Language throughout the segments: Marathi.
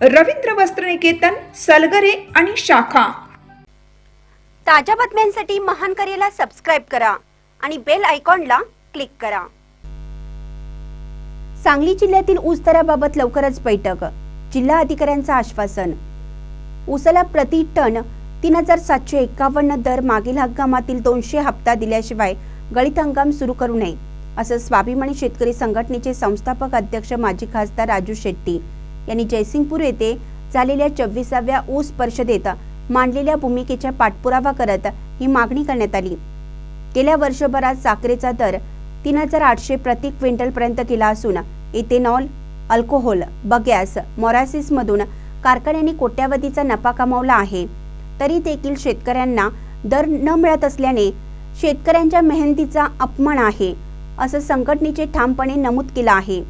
रवींद्र वस्त्रनिकेतन सलगरे आणि शाखा. ताज्या बातम्यांसाठी महान करेला सबस्क्राईब करा आणि बेल आयकॉनला क्लिक करा. सांगली जिल्ह्यातील ऊस दराबाबत लवकरच बैठक. जिल्हा अधिकाऱ्यांचं आश्वासन. ऊसाला प्रति टन तीन हजार सातशे एकावन्न दर मागील हंगामातील दोनशे हप्ता दिल्याशिवाय गळीत हंगाम सुरू करू नये असं स्वाभिमानी शेतकरी संघटनेचे संस्थापक अध्यक्ष माजी खासदार राजू शेट्टी यांनी जयसिंगपूर येथे झालेल्या चव्वीसाव्या ऊस परिषदेत मांडलेल्या भूमिकेचा पाठपुरावा करत ही मागणी करण्यात आली. गेल्या वर्षभरात साखरेचा दर तीन हजार आठशे प्रति क्विंटल पर्यंत गेला असून इथेनॉल अल्कोहोल बगॅस मधून कारखान्यांनी कोट्यावधीचा नफा कमावला आहे. तरी देखील शेतकऱ्यांना दर न मिळत असल्याने शेतकऱ्यांच्या मेहनतीचा अपमान आहे असं संघटनेचे ठामपणे नमूद केलं आहे.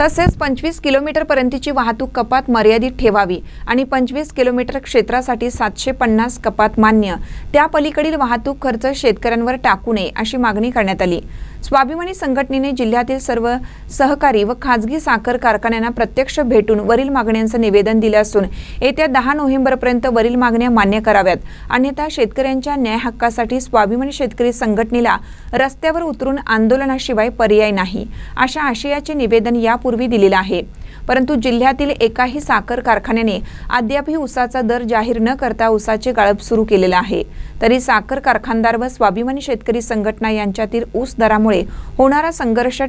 तसेच पंचवीस किलोमीटरपर्यंतची वाहतूक कपात मर्यादित ठेवावी आणि पंचवीस किलोमीटर क्षेत्रासाठी सातशे पन्नास कपात मान्य. त्या पलीकडील वाहतूक खर्च शेतकऱ्यांवर टाकू नये अशी मागणी करण्यात आली. स्वाभिमानी संघटनेने जिल्ह्यातील सर्व सहकारी व खाजगी साखर कारखान्यांना प्रत्यक्ष भेटून वरील मागण्यांचं निवेदन दिलं असून येत्या दहा नोव्हेंबरपर्यंत वरील मागण्या मान्य कराव्यात. अन्यथा शेतकऱ्यांच्या न्याय हक्कासाठी स्वाभिमानी शेतकरी संघटनेला रस्त्यावर उतरून आंदोलनाशिवाय पर्याय नाही अशा आशयाचे निवेदन यापूर्वी दिलेलं आहे. परंतु जिल्ह्यातील एकाही साखर कारखान्याने अद्यापही उसाचा दर जाहीर न करता उसाचे गाळप सुरू केलेलं आहे. तरी साखर कारखानदार व स्वाभिमानी शेतकरी संघटना यांच्यातील ऊस दरामुळे होणारा संघर्ष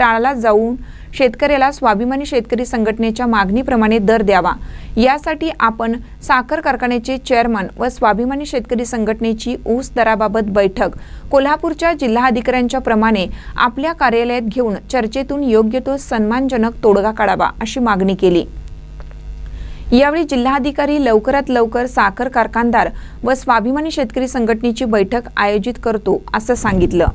टाळला जाऊन शेतकऱ्याला स्वाभिमानी शेतकरी संघटनेच्या मागणीप्रमाणे दर द्यावा. यासाठी आपण साखर कारखान्याचे चेअरमन व स्वाभिमानी शेतकरी संघटनेची ऊस दराबाबत बैठक कोल्हापूरच्या जिल्हाधिकाऱ्यांच्या प्रमाणे आपल्या कार्यालयात घेऊन चर्चेतून योग्य तो सन्मानजनक तोडगा काढावा अशी मागणी केली. यावेळी जिल्हाधिकारी लवकरात लवकर साखर कारखानदार व स्वाभिमानी शेतकरी संघटनेची बैठक आयोजित करतो असं सांगितलं.